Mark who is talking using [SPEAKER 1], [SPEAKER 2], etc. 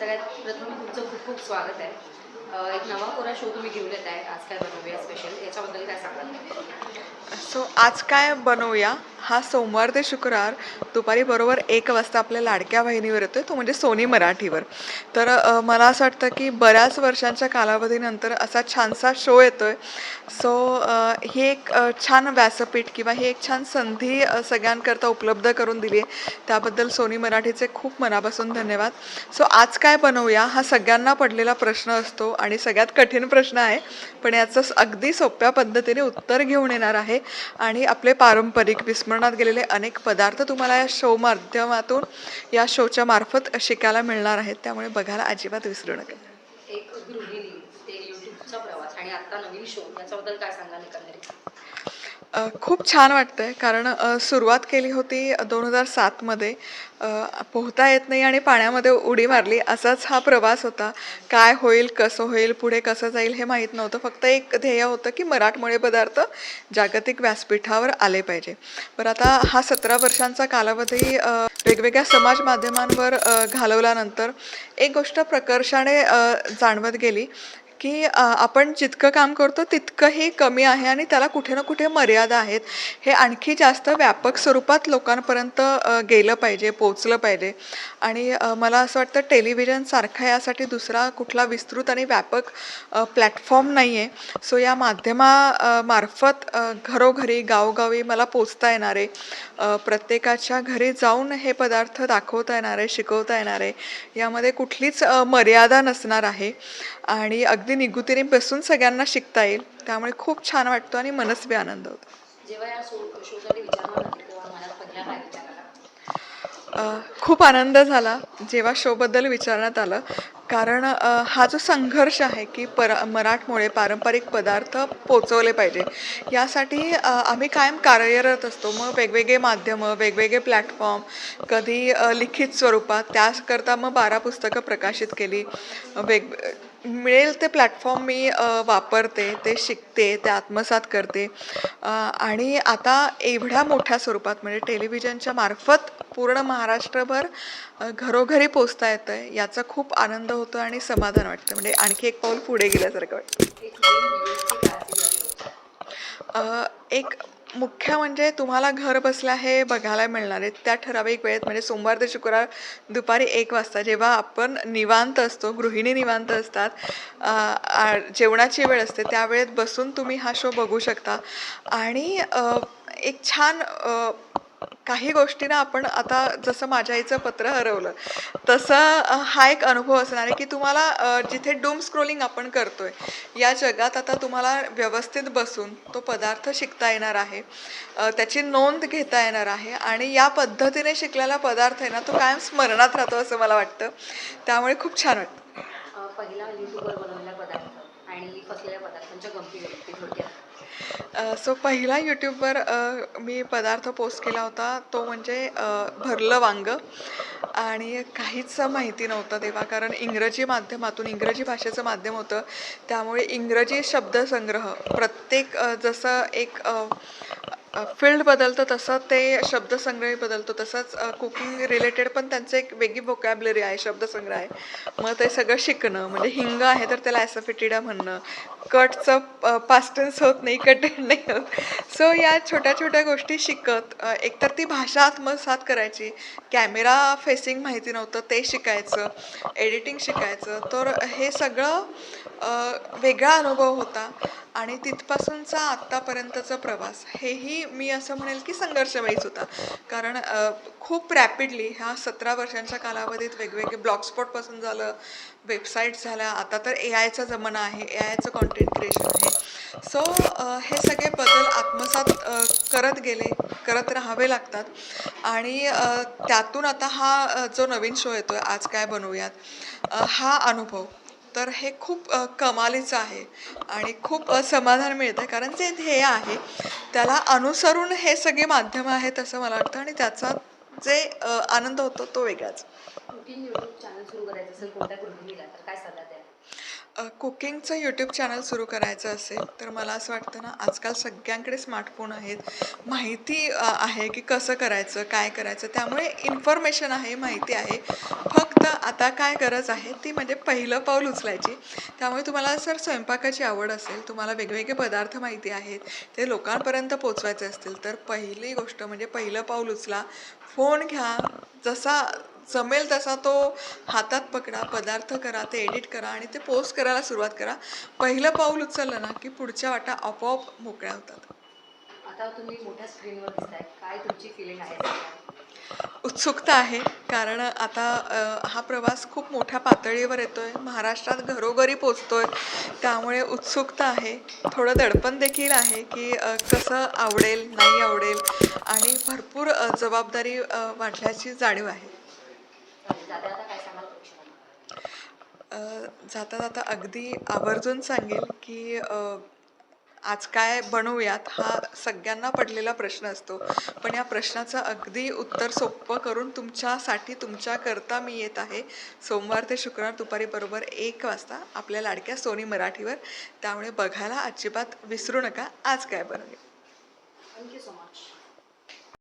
[SPEAKER 1] सगळ्यात प्रथम तुमचं खूप खूप स्वागत आहे. एक नवा कोरा शो तुम्ही घेऊन येत आहे. आज काय बनवूया स्पेशल याच्याबद्दल काय सांगाल?
[SPEAKER 2] सो आज काय बनवूया? हा सोमवार ते शुक्रवार दुपारी बरोबर एक वाजता आपल्या लाडक्या वाहिनीवर येतोय तो म्हणजे सोनी मराठीवर. तर मला असं वाटतं की बऱ्याच वर्षांच्या कालावधीनंतर असा छानसा शो येतोय. सो ही एक छान व्यासपीठ किंवा ही एक छान संधी सगळ्यांकरता उपलब्ध करून दिली आहे. त्याबद्दल सोनी मराठीचे खूप मनापासून धन्यवाद. सो आज काय बनवूया हा सगळ्यांना पडलेला प्रश्न असतो आणि सगळ्यात कठीण प्रश्न आहे पण याचं स- अगदी सोप्या पद्धतीने उत्तर घेऊन येणार आहे आणि आपले पारंपरिक विस्म संस्मरणात गेलेले अनेक पदार्थ तुम्हाला या शो माध्यमातून या शोच्या मार्फत शिकायला मिळणार आहेत. त्यामुळे बघायला अजिबात विसरू नका.
[SPEAKER 1] एक गृहिणी ते युट्यूबचा प्रवास. आणि आता नवीन शो याच्याबद्दल काय सांगाल एकंदरीत?
[SPEAKER 2] खूप छान वाटतंय कारण सुरुवात केली होती दोन हजार सातमध्ये पोहता येत नाही आणि पाण्यामध्ये उडी मारली असाच हा प्रवास होता. काय होईल कसं होईल पुढे कसं जाईल हे माहीत नव्हतं. फक्त एक ध्येय होतं की मराठमोळे पदार्थ जागतिक व्यासपीठावर आले पाहिजे. बरं आता हा सतरा वर्षांचा कालावधी वेगवेगळ्या समाज माध्यमांवर घालवल्यानंतर एक गोष्ट प्रकर्षाने जाणवत गेली की आपण जितकं काम करतो तितकंही कमी आहे आणि त्याला कुठे ना कुठे मर्यादा आहेत. हे आणखी जास्त व्यापक स्वरूपात लोकांपर्यंत गेलं पाहिजे पोचलं पाहिजे. आणि मला असं वाटतं टेलिव्हिजनसारखा यासाठी दुसरा कुठला विस्तृत आणि व्यापक प्लॅटफॉर्म नाही आहे सो या माध्यमा मार्फत घरोघरी गावोगावी मला पोचता येणारे प्रत्येकाच्या घरी जाऊन हे पदार्थ दाखवता येणार आहे शिकवता येणार आहे यामध्ये कुठलीच मर्यादा नसणार आहे. आणि अगदी निगुतीने बसून सगळ्यांना शिकता येईल. त्यामुळे खूप छान वाटतो आणि मनस्वी आनंद होतो. खूप आनंद झाला जेव्हा शोबद्दल विचारण्यात आलं. कारण हा जो संघर्ष आहे की पर मराठमोळे पारंपरिक पदार्थ पोचवले पाहिजे यासाठी आम्ही कायम कार्यरत असतो. मग वेगवेगळे माध्यमं वेगवेगळे प्लॅटफॉर्म कधी लिखित स्वरूपात त्याकरता मग बारा पुस्तकं प्रकाशित केली. वेग मिळेल ते प्लॅटफॉर्म मी वापरते ते शिकते ते आत्मसात करते. आणि आता एवढ्या मोठ्या स्वरूपात म्हणजे टेलिव्हिजनच्या मार्फत पूर्ण महाराष्ट्रभर घरोघरी पोचता येतं आहे याचा खूप आनंद होतो आणि समाधान वाटतं. म्हणजे आणखी एक पाऊल पुढे गेल्यासारखं वाटतं.
[SPEAKER 1] एक
[SPEAKER 2] मुख्य म्हणजे तुम्हाला घर बसल्या हे बघायला मिळणार आहे. त्या ठराविक वेळेत म्हणजे सोमवार ते शुक्रवार दुपारी एक वाजता जेव्हा आपण निवांत असतो गृहिणी निवांत असतात जेवणाची वेळ असते त्या वेळेत बसून तुम्ही हा शो बघू शकता. आणि एक छान काही गोष्टींना आपण आता जसं माझ्या आईचं पत्र हरवलं तसं हा एक अनुभव असणार आहे की तुम्हाला जिथे डूम स्क्रोलिंग आपण करतोय या जगात आता तुम्हाला व्यवस्थित बसून तो पदार्थ शिकता येणार आहे त्याची नोंद घेता येणार आहे आणि या पद्धतीने शिकलेला पदार्थ आहे ना तो कायम स्मरणात राहतो असं मला वाटतं. त्यामुळे खूप छान वाटतं.
[SPEAKER 1] पहिला बनवलेला पदार्थ आणि फसलेल्या पदार्थांच्या गमती थोडक्यात.
[SPEAKER 2] सो पहिला यूट्यूबवर मी पदार्थ पोस्ट केला होता. तो म्हणजे भरलं वांगं. आणि काहीच माहिती नव्हतं तेव्हा कारण इंग्रजी माध्यमातून इंग्रजी भाषेचं माध्यम होतं. त्यामुळे इंग्रजी शब्दसंग्रह प्रत्येक जसं एक फील्ड बदलतं तसं ते शब्दसंग्रह बदलतो. तसंच कुकिंग रिलेटेड पण त्यांचं एक वेगळी वोकॅबलरी आहे शब्दसंग्रह आहे. मग ते सगळं शिकणं म्हणजे हिंग आहे तर त्याला ॲसफिटिडा म्हणणं. कटचं पास्टन्स होत नाही कटेड नाही होत. सो या छोट्या छोट्या गोष्टी शिकत एकतर ती भाषा आत्मसात करायची. कॅमेरा फेसिंग माहिती नव्हतं ते शिकायचं. एडिटिंग शिकायचं. तर हे सगळं वेगळा अनुभव होता. आणि तिथपासूनचा आत्तापर्यंतचा प्रवास. हेही मी असं म्हणेल की संघर्षमयीच होता. कारण खूप रॅपिडली ह्या सतरा वर्षांच्या कालावधीत वेगवेगळे ब्लॉगस्पॉटपासून झालं वेबसाईट झाल्या. आता तर ए आयचा जमाना आहे. ए आयचं कॉन्ट क्रिएशन आहे. सो हे सगळे बदल आत्मसात करत गेले करत राहावे लागतात. आणि त्यातून आता हा जो नवीन शो येतो आहे आज काय बनवूयात? हा अनुभव. तर हे खूप कमालीचं आहे. आणि खूप समाधान मिळतं कारण जे ध्येय आहे त्याला अनुसरून हे सगळे माध्यमं आहेत असं मला वाटतं. आणि त्याचा जे आनंद होतो तो वेगळाच. कुकिंगचं यूट्यूब चॅनल सुरू करायचं असेल तर मला असं वाटतं ना आजकाल सगळ्यांकडे स्मार्टफोन आहेत. माहिती आहे की कसं करायचं काय करायचं त्यामुळे इन्फॉर्मेशन आहे माहिती आहे. फक्त आता काय गरज आहे ती म्हणजे पहिलं पाऊल उचलायची. त्यामुळे तुम्हाला सर स्वयंपाकाची आवड असेल तुम्हाला वेगवेगळे पदार्थ माहिती आहेत ते लोकांपर्यंत पोचवायचे असतील तर पहिली गोष्ट म्हणजे पहिलं पाऊल उचला. फोन घ्या जसा जमेल तसा तो हातात पकडा पदार्थ करा ते एडिट करा आणि ते पोस्ट करायला सुरुवात करा. पहिलं पाऊल उचललं ना की पुढच्या वाटा आपोआप मोकळ्या होतात.
[SPEAKER 1] आता तुम्ही मोठ्या स्क्रीनवर दिसताय. काय तुमची फिलिंग आहे?
[SPEAKER 2] उत्सुकता आहे कारण आता हा प्रवास खूप मोठ्या पातळीवर येतोय. महाराष्ट्रात घरोघरी पोचतोय. त्यामुळे उत्सुकता आहे. थोडं दडपण देखील आहे की कसं आवडेल नाही आवडेल आणि भरपूर जबाबदारी वाढल्याची जाणीव आहे.
[SPEAKER 1] जाता जाता काय सांगाल प्रेक्षकांना
[SPEAKER 2] जाता जाता अगदी आवर्जून सांगेल की आज काय बनवूयात हा सगळ्यांना पडलेला प्रश्न असतो. पण या प्रश्नाचं अगदी उत्तर सोपं करून तुमच्यासाठी तुमच्याकरता मी येत आहे. सोमवार ते शुक्रवार दुपारी बरोबर एक वाजता आपल्या लाडक्या सोनी मराठीवर. त्यामुळे बघायला अजिबात विसरू नका. आज काय बनवूया?
[SPEAKER 1] Thank you so much